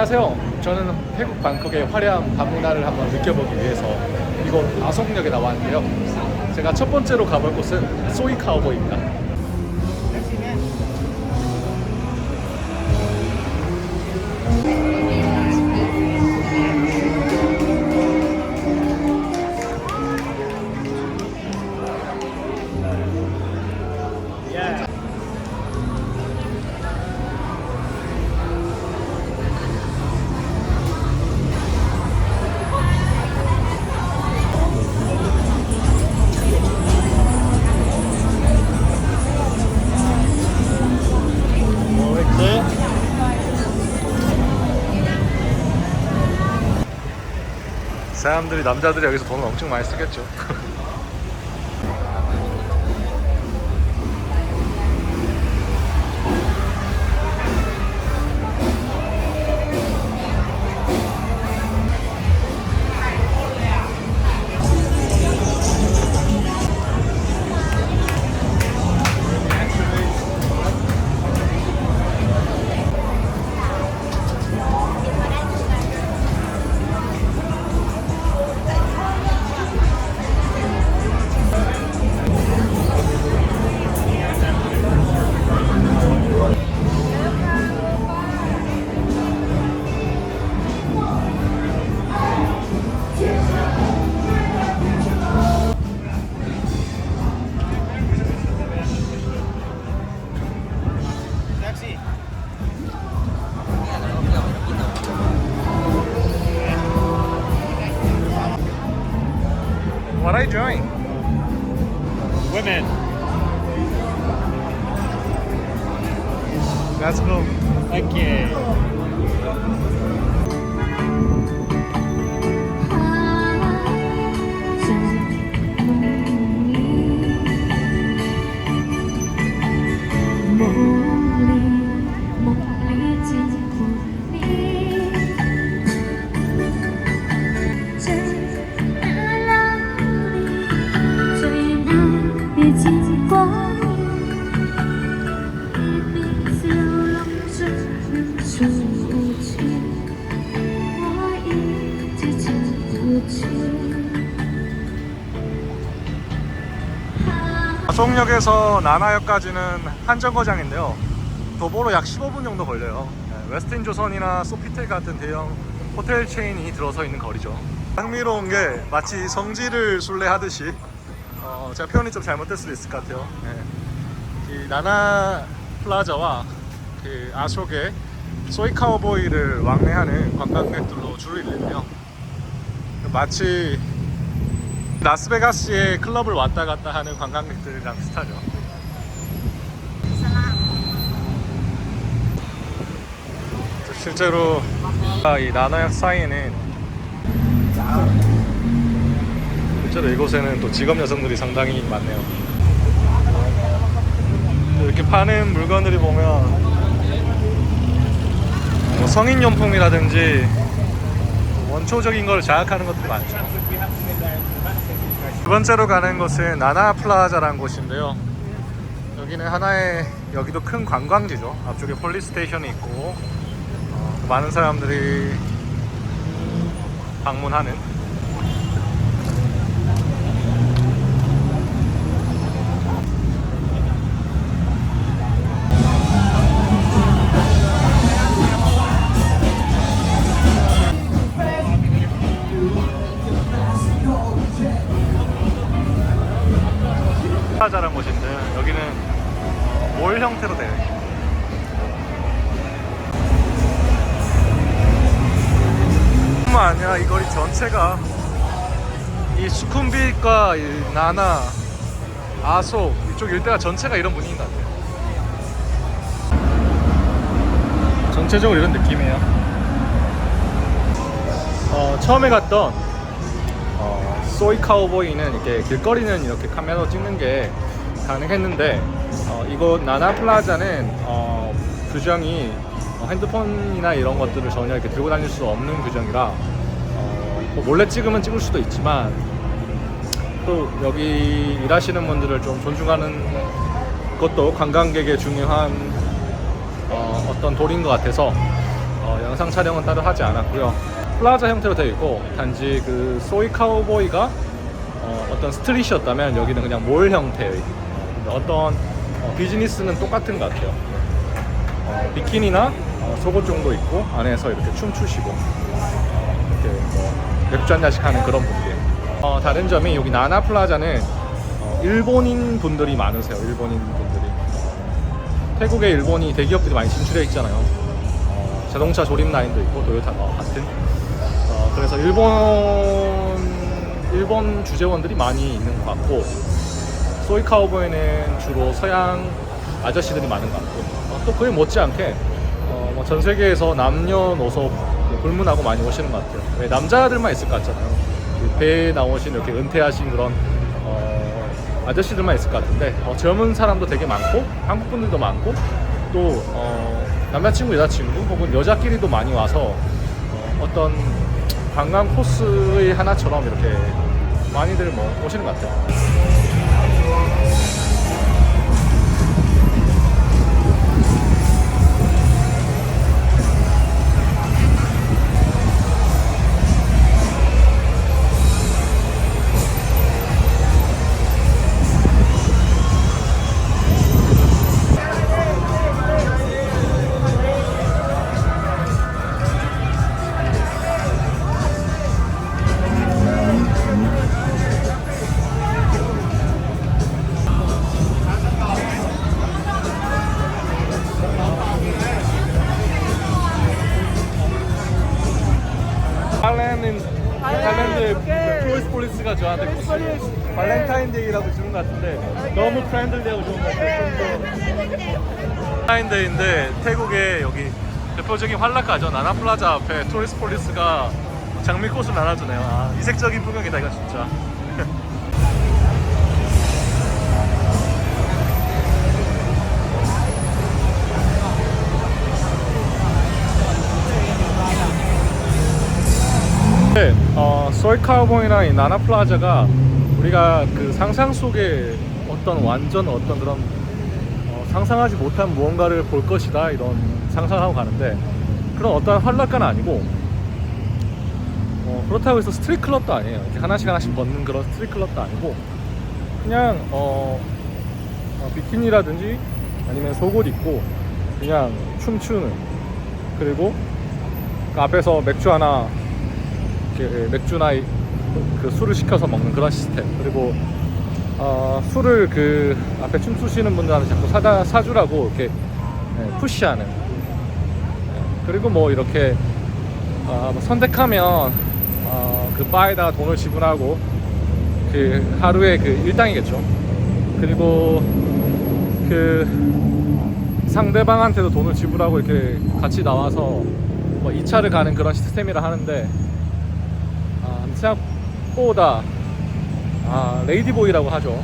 안녕하세요. 저는 태국 방콕의 화려한 밤문화를 한번 느껴보기 위해서 이곳 아송역에 나왔는데요. 제가 첫 번째로 가볼 곳은 소이 카우보이입니다. 사람들이 남자들이 여기서 돈을 엄청 많이 쓰겠죠. Are you doing? Women. Let's go. Okay. 아송역에서 나나역까지는 한 정거장인데요. 도보로 약 15분 정도 걸려요. 네, 웨스틴 조선이나 소피텔 같은 대형 호텔 체인이 들어서 있는 거리죠. 흥미로운 게 마치 성지를 순례하듯이 어, 제가 표현이 좀 잘못될 수도 있을 것 같아요. 네. 이 나나 플라자와 그 아속의 소이 카우보이를 왕래하는 관광객들로 줄을 잇는데요. 마치 라스베가스의 클럽을 왔다 갔다 하는 관광객들이랑 비슷하죠. 실제로 이 나나역 사이에는 실제로 이곳에는 또 직업 여성들이 상당히 많네요. 이렇게 파는 물건들이 보면 뭐 성인 용품이라든지 원초적인 걸 자극하는 것들이 많죠. 두 번째로 가는 곳은 나나 플라자라는 곳인데요. 여기는 하나의 여기도 큰 관광지죠. 앞쪽에 폴리스 스테이션이 있고 어, 많은 사람들이 방문하는 어, 몰 형태로 되어 있어요. 뿐만 아니라 이 거리 전체가 이 수쿰빗과 이 나나, 아속 이쪽 일대가 전체가 이런 분위기인 것 같아요. 전체적으로 이런 느낌이에요. 어, 처음에 갔던 어, 소이 카우보이는 이렇게 길거리는 이렇게 카메라로 찍는 게 가능했는데 어, 이곳 나나 플라자는 어, 규정이 어, 핸드폰이나 이런 것들을 전혀 이렇게 들고 다닐 수 없는 규정이라 어, 뭐 몰래 찍으면 찍을 수도 있지만 또 여기 일하시는 분들을 좀 존중하는 것도 관광객의 중요한 어, 어떤 도리인 것 같아서 어, 영상 촬영은 따로 하지 않았고요. 플라자 형태로 되어 있고 단지 그 소이 카우보이가 어, 어떤 스트릿이었다면 여기는 그냥 몰 형태의 어떤 어, 비즈니스는 똑같은 것 같아요. 어, 비키니나 어, 속옷 정도 입고 안에서 이렇게 춤 추시고 어, 이렇게 뭐 맥주 한 잔씩 하는 그런 분들. 어, 다른 점이 여기 나나 플라자는 어, 일본인 분들이 많으세요. 일본인 분들이. 태국에 일본이 대기업들이 많이 진출해 있잖아요. 어, 자동차 조립 라인도 있고 도요타가 같은. 어, 그래서 일본 일본 주재원들이 많이 있는 것 같고 소이 카우보이는 주로 서양 아저씨들이 많은 것 같고 어, 또 그에 못지않게 어, 뭐전 세계에서 남녀노소 불문하고 많이 오시는 것 같아요. 왜 남자들만 있을 것 같잖아요. 그 배에 나오신 이렇게 은퇴하신 그런 어, 아저씨들만 있을 것 같은데 어, 젊은 사람도 되게 많고 한국 분들도 많고 또 어, 남자친구 여자친구 혹은 여자끼리도 많이 와서 어, 떤 관광 코스의 하나처럼 이렇게 많이들 뭐 오시는 것 같아요. Oh, 발렌타인데이인데 태국에 여기 대표적인 환락가죠 나나플라자 앞에 토리스 폴리스가 장미꽃을 나눠주네요. 아, 이색적인 풍경이다 이거 진짜. 네, 어, 카우보이나 이 나나 플라자가 우리가 그 상상 속에 어떤 완전 어떤 그런 어, 상상하지 못한 무언가를 볼 것이다 이런 상상하고 가는데 그런 어떤 환락가는 아니고 어, 그렇다고 해서 스트릿 클럽도 아니에요. 이렇게 하나씩 하나씩 벗는 그런 스트릿 클럽도 아니고 그냥 어, 어, 비키니라든지 아니면 속옷 입고 그냥 춤추는 그리고 그 앞에서 맥주 하나 맥주나 이- 그 술을 시켜서 먹는 그런 시스템 그리고 어, 술을 그 앞에 춤추시는 분들한테 자꾸 사다 사주라고 이렇게 예, 푸시하는. 예, 그리고 뭐 이렇게 어, 뭐 선택하면 어, 그 바에다가 돈을 지불하고 그 하루에 그 일당이겠죠. 그리고 그 상대방한테도 돈을 지불하고 이렇게 같이 나와서 뭐 2차를 가는 그런 시스템이라 하는데 아, 생각보다 아, 레이디보이라고 하죠. 예.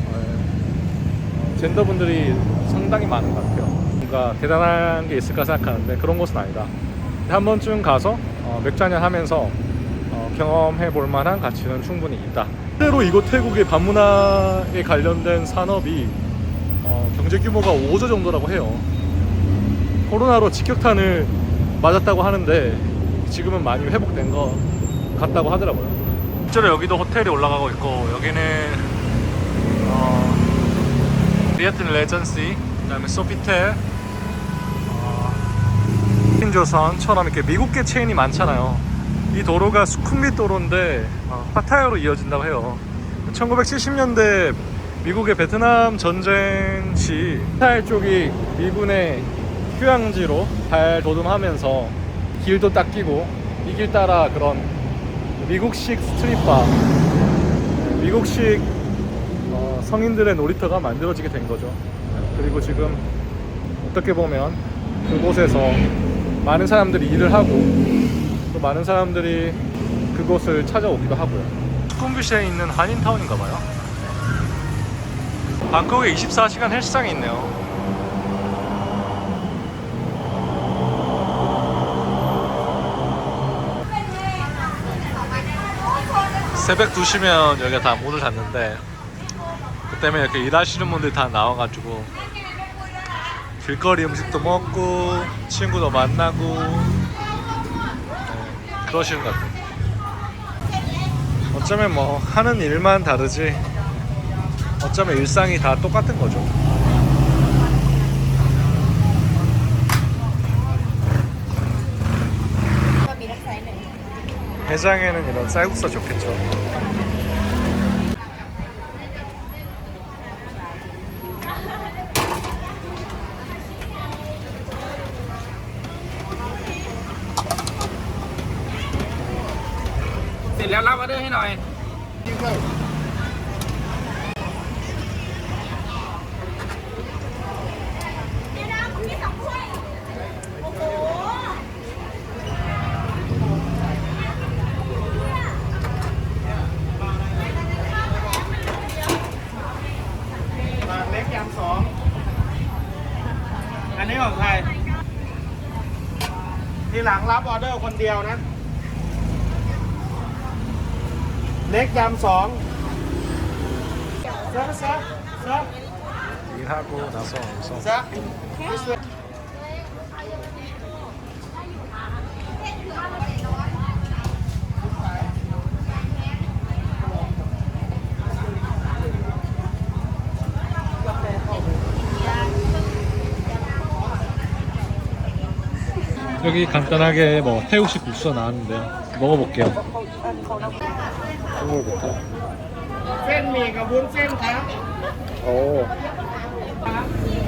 어, 젠더분들이 상당히 많은 것 같아요. 뭔가 대단한 게 있을까 생각하는데 그런 곳은 아니다. 한 번쯤 가서 어, 맥주 한잔 하면서 어, 경험해 볼 만한 가치는 충분히 있다. 실제로 이곳 태국의 반문화에 관련된 산업이 어, 경제 규모가 5조 정도라고 해요. 코로나로 직격탄을 맞았다고 하는데 지금은 많이 회복된 것 같다고 하더라고요. 실제로 여기도 호텔이 올라가고 있고 여기는 어, 리아튼 레전시 그다음에 소피텔 어, 핀조선처럼 이렇게 미국계 체인이 많잖아요. 이 도로가 수쿰빗 도로인데 어, 파타야로 이어진다고 해요. 1970년대 미국의 베트남 전쟁 시 파타야 쪽이 미군의 휴양지로 발돋움하면서 길도 닦이고 이 길 따라 그런 미국식 스트릿바, 미국식 어, 성인들의 놀이터가 만들어지게 된 거죠. 그리고 지금 어떻게 보면 그곳에서 많은 사람들이 일을 하고 또 많은 사람들이 그곳을 찾아오기도 하고요. 수쿰빗에 있는 한인타운인가 봐요. 방콕에 24시간 헬스장이 있네요. 새벽 2시면 여기가 다 문을 닫는데 그 때문에 이렇게 일하시는 분들이 다 나와가지고 길거리 음식도 먹고 친구도 만나고 그러시는 것 같아요. 어쩌면 뭐 하는 일만 다르지 어쩌면 일상이 다 똑같은 거죠. 해장에는 이런 쌀국수 좋겠죠. นนี้ของใคร ทีหลังรับออเดอร์คนเดียวนะ เล็กยำสองเซิร์ฟเซิร์ฟเซิร์ฟ 일하고 나서 와서 เซิร์ฟ 여기 간단하게 뭐 태국식 국수가 나왔는데요. 먹어볼게요. 국물부터. เส้นหมี่กับวุ้นเส้นครับ 오.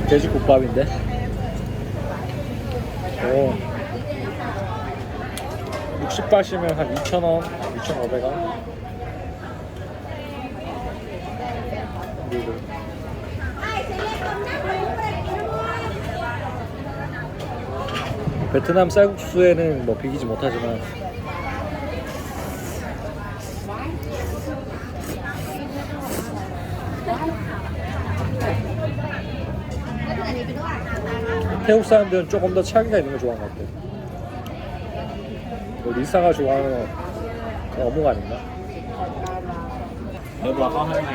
돼지국밥인데? 오. 60바시면 한 2,000원, 2,500원. 그리고 베트남 쌀국수에는 뭐 비기지 못하지만 태국 사람들은 조금 더 차이가 있는 걸 좋아하는 것 같아요. 뭐 리사가 좋아하는 어묵 아닌가? 여보 아까 할 말이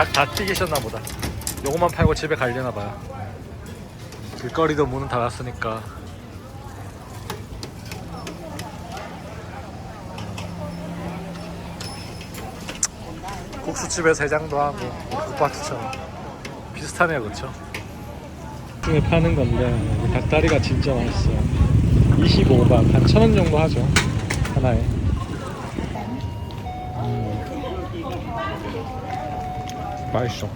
닭, 다 튀기셨나 보다. 요것만 팔고 집에 가려나 봐요. 길거리도 문은 닫았으니까. 국수집에서 해장도 하고 국밥처럼. 비슷하네요 그쵸? 중에 파는 건데 이 닭다리가 진짜 맛있어요. 25박 한 천 원 정도 하죠. 하나에 음. 맛있어